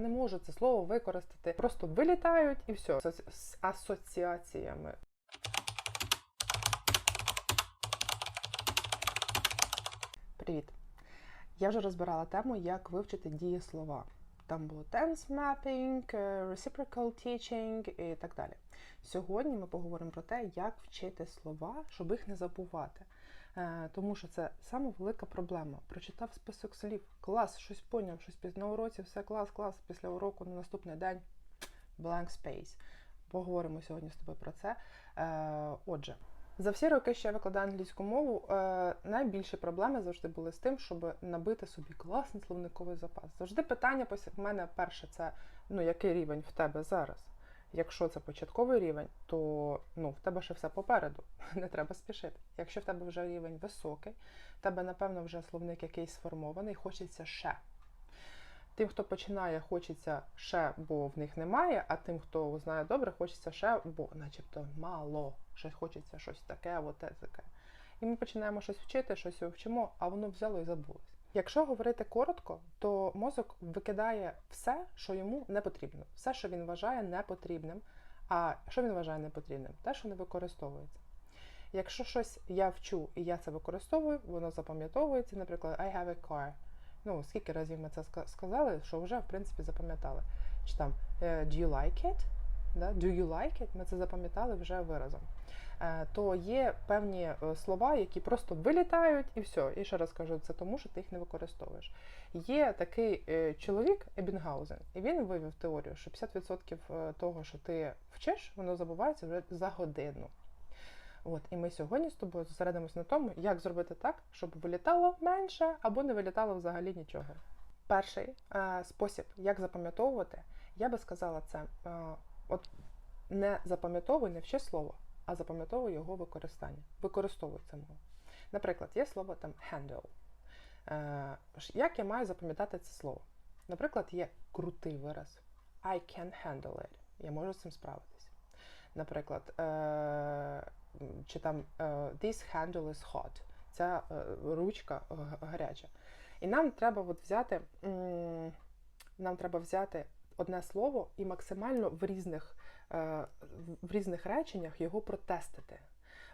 Не можу це слово використати. Просто вилітають і все. З асоціаціями. Привіт! Я вже розбирала тему, як вивчити дієслова. Там було tense mapping, е, reciprocal teaching і так далі. Сьогодні ми поговоримо про те, як вчити слова, щоб їх не забувати. Е, Тому що це саме велика проблема. Прочитав список слів, клас, щось поняв, щось пізно на уроці, все клас, клас. Після уроку на наступний день blank space. Поговоримо сьогодні з тобою про це. Е, Отже, за всі роки, що я викладаю англійську мову, е, найбільші проблеми завжди були з тим, щоб набити собі класний словниковий запас. Завжди питання в мене перше, це ну який рівень в тебе зараз. Якщо це початковий рівень, то ну, в тебе ще все попереду, не треба спішити. Якщо в тебе вже рівень високий, в тебе, напевно, вже словник якийсь сформований, хочеться ще. Тим, хто починає, хочеться ще, бо в них немає, а тим, хто знає добре, хочеться ще, бо начебто мало. Щось хочеться щось таке, от те таке. І ми починаємо щось вчити, щось вчимо, а воно взяло і забулось. Якщо говорити коротко, то мозок викидає все, що йому не потрібно, все, що він вважає непотрібним. А що він вважає непотрібним? Те, що не використовується. Якщо щось я вчу і я це використовую, воно запам'ятовується, наприклад, I have a car. Ну, скільки разів ми це сказали, що вже в принципі запам'ятали. Чи там е, Do you like it? Да? Do you like it? Ми це запам'ятали вже виразом. Е, То є певні е, слова, які просто вилітають і все. І ще раз кажу, це тому, що ти їх не використовуєш. Є такий е, чоловік Ебінгаузен, і він вивів теорію, що 50% того, що ти вчиш, воно забувається вже за годину. От, і ми сьогодні з тобою зосередимося на тому, як зробити так, щоб вилітало менше або не вилітало взагалі нічого. Перший е, спосіб, як запам'ятовувати, я би сказала це: е, от не запам'ятовуй не вчи слово, а запам'ятовуй його використання. Використовуй це мову. Наприклад, є слово там handle. Е, як я маю запам'ятати це слово? Наприклад, є крутий вираз. I can handle it. Я можу з цим справитись. Наприклад, е, чи там е, This handle is hot. Ця е, ручка гаряча. І нам треба от взяти нам треба взяти одне слово і максимально в різних е, в різних реченнях його протестити.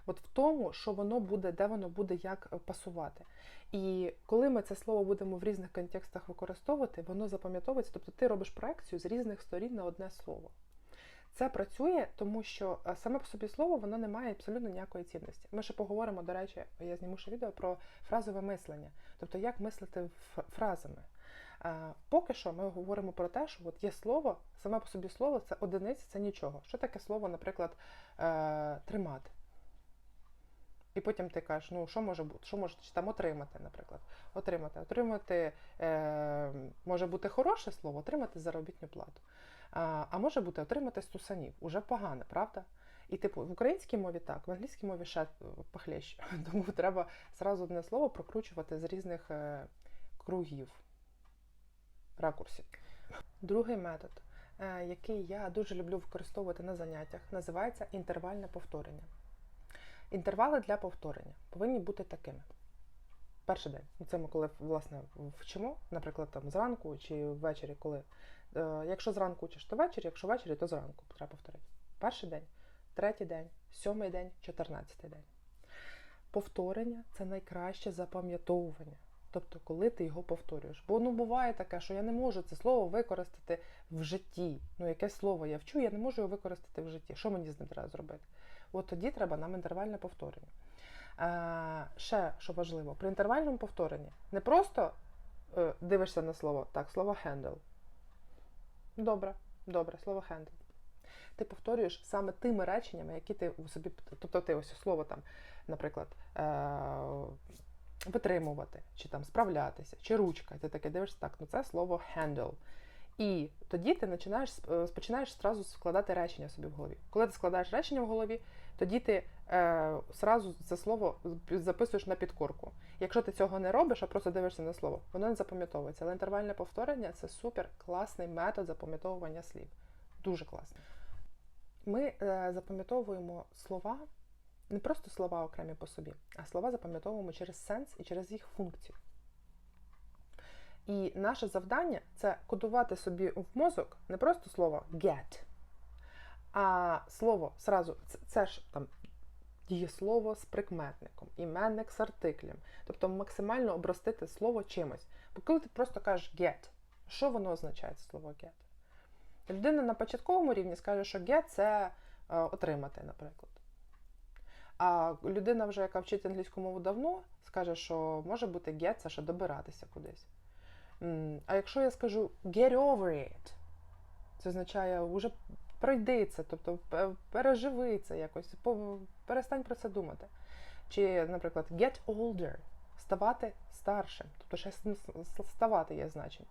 От в тому, що воно буде, де воно буде як пасувати. І коли ми це слово будемо в різних контекстах використовувати, воно запам'ятовується, тобто ти робиш проекцію з різних сторін на одне слово. Це працює, тому що саме по собі слово воно не має абсолютно ніякої цінності. Ми ще поговоримо, до речі, я зніму ще відео про фразове мислення, тобто як мислити фразами. Поки що ми говоримо про те, що от є слово, саме по собі слово це одиниця, це нічого. Що таке слово, наприклад, е, тримати? І потім ти кажеш, ну що може бути, що може там отримати, наприклад. Отримати. Отримати е, може бути хороше слово, отримати заробітну плату. А а може бути отримати стусанів. Уже погане, правда? І типу в українській мові так, в англійській мові ще похлеще. Тому треба зразу одне слово прокручувати з різних е, кругів, ракурсів. Другий метод, е, який я дуже люблю використовувати на заняттях, називається інтервальне повторення. Інтервали для повторення повинні бути такими. Перший день. Це ми коли власне вчимо, наприклад, там зранку чи ввечері, коли. Е, якщо зранку учиш, то ввечері, якщо ввечері, то зранку треба повторити. Перший день, третій день, сьомий день, чотирнадцятий день. Повторення це найкраще запам'ятовування. Тобто, коли ти його повторюєш. Бо ну буває таке, що я не можу це слово використати в житті. Ну, яке слово я вчу, я не можу його використати в житті. Що мені з ним треба зробити? От тоді треба нам інтервальне повторення. А, Ще що важливо, при інтервальному повторенні не просто е, дивишся на слово, так, слово handle. Добре, добре, слово handle. Ти повторюєш саме тими реченнями, які ти у собі. Тобто ти ось слово там, наприклад, е, витримувати, чи там справлятися, чи ручка. Ти таке дивишся, так, ну це слово handle. І тоді ти починаєш е, починаєш складати речення собі в голові. Коли ти складаєш речення в голові, тоді ти е, зразу це слово записуєш на підкорку. Якщо ти цього не робиш, а просто дивишся на слово, воно не запам'ятовується. Але інтервальне повторення це супер класний метод запам'ятовування слів. Дуже класний. Ми е, запам'ятовуємо слова, не просто слова окремі по собі, а слова запам'ятовуємо через сенс і через їх функцію. І наше завдання це кодувати собі в мозок не просто слово get, а слово сразу це, це ж там дієслово з прикметником, іменник з артиклем. Тобто максимально обростити слово чимось. Бо коли ти просто кажеш get, що воно означає слово get? Людина на початковому рівні скаже, що get це е, отримати, наприклад. А людина, вже, яка вчить англійську мову давно, скаже, що може бути get це ще добиратися кудись. А якщо я скажу get over it, це означає вже пройди це, тобто переживи це якось, перестань про це думати. Чи, наприклад, get older ставати старшим, тобто ще ставати є значення.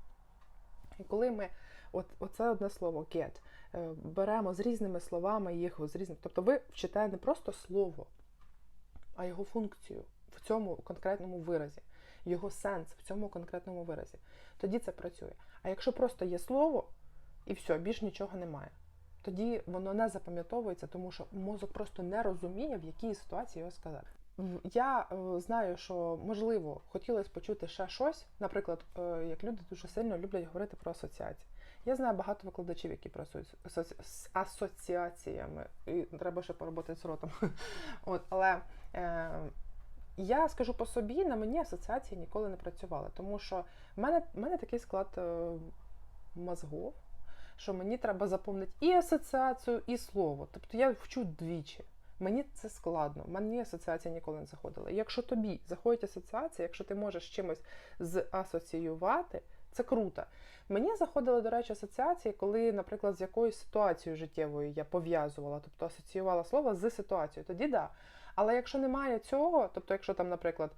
І коли ми от, оце одне слово get, е, беремо з різними словами їх з різними, тобто ви вчите не просто слово, а його функцію в цьому конкретному виразі, його сенс в цьому конкретному виразі. Тоді це працює. А якщо просто є слово і все, більш нічого немає, тоді воно не запам'ятовується, тому що мозок просто не розуміє, в якій ситуації його сказати. Я е, знаю, що можливо хотілося почути ще щось, наприклад, е, як люди дуже сильно люблять говорити про асоціації. Я знаю багато викладачів, які працюють з асоціаціями, і треба ще поработати з ротом. От, але е, я скажу по собі, на мені асоціації ніколи не працювали, тому що в мене, в мене такий склад е, мозгов, що мені треба заповнити і асоціацію, і слово. Тобто я вчу двічі. Мені це складно, мені асоціація ніколи не заходила. Якщо тобі заходить асоціація, якщо ти можеш чимось засоціювати, це круто. Мені заходили, до речі, асоціації, коли, наприклад, з якоюсь ситуацією життєвою я пов'язувала, тобто асоціювала слово з ситуацією, тоді да. Але якщо немає цього, тобто, якщо там, наприклад,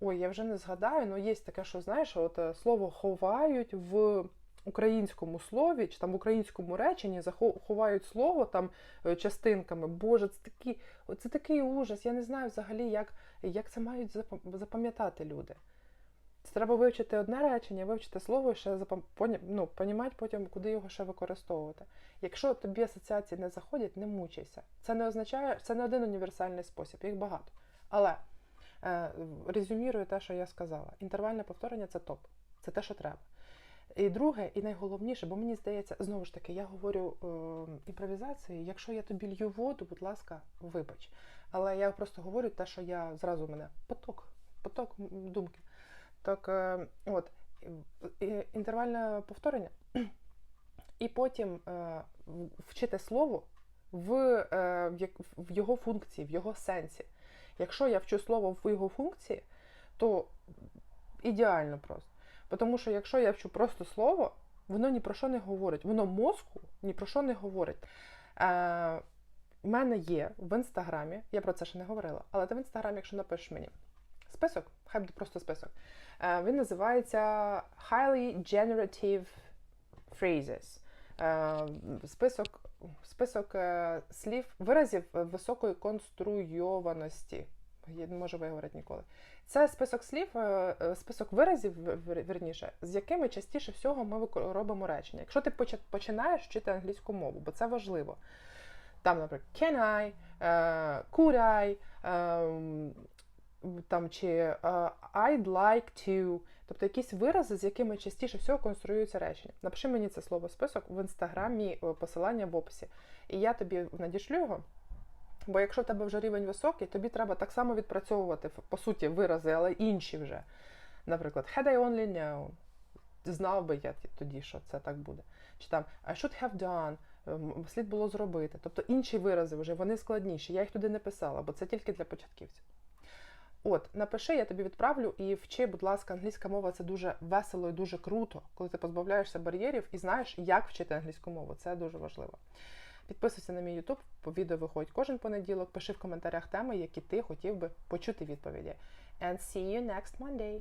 ой, я вже не згадаю, ну є таке, що знаєш, от е, слово ховають в українському слові, чи там в українському реченні захо- ховають слово там е, частинками. Боже, це такий, це такий ужас. Я не знаю взагалі, як, як це мають запам'ятати люди. Це треба вивчити одне речення, вивчити слово і ще запам... ну, понімати потім, куди його ще використовувати. Якщо тобі асоціації не заходять, не мучайся. Це не означає, це не один універсальний спосіб, їх багато. Але е, резюмірую те, що я сказала. Інтервальне повторення це топ. Це те, що треба. І друге, і найголовніше, бо мені здається, знову ж таки, я говорю е, імпровізації. Якщо я тобі лью воду, будь ласка, вибач. Але я просто говорю те, що я зразу в мене поток, поток думки. Так, е, от, інтервальне повторення, і потім е, вчити слово в, е, в його функції, в його сенсі. Якщо я вчу слово в його функції, то ідеально просто. Тому що якщо я вчу просто слово, воно ні про що не говорить. Воно мозку ні про що не говорить. Е, у мене є в інстаграмі, я про це ще не говорила, але ти в інстаграмі, якщо напишеш мені список, хай буде просто список. Е, він називається Highly Generative Phrases. Е, список список е, слів, виразів високої конструйованості. Я не можу виговорити ніколи. Це список слів, е, е, список виразів, в- в- з якими частіше всього ми робимо речення. Якщо ти починаєш вчити англійську мову, бо це важливо. Там, наприклад, can I, е, could I, ем, там, чи I'd like to, тобто якісь вирази, з якими частіше всього конструюються речення. Напиши мені це слово список в інстаграмі, посилання в описі, і я тобі надішлю його. Бо якщо в тебе вже рівень високий, тобі треба так само відпрацьовувати по суті вирази, але інші вже. Наприклад, had I only known. Знав би я тоді, що це так буде. Чи там I should have done, ем, слід було зробити. Тобто інші вирази вже вони складніші. Я їх туди не писала, бо це тільки для початківців. От, напиши, я тобі відправлю і вчи, будь ласка, англійська мова це дуже весело і дуже круто, коли ти позбавляєшся бар'єрів і знаєш, як вчити англійську мову. Це дуже важливо. Підписуйся на мій YouTube, відео виходить кожен понеділок. Пиши в коментарях теми, які ти хотів би почути відповіді. And see you next Monday!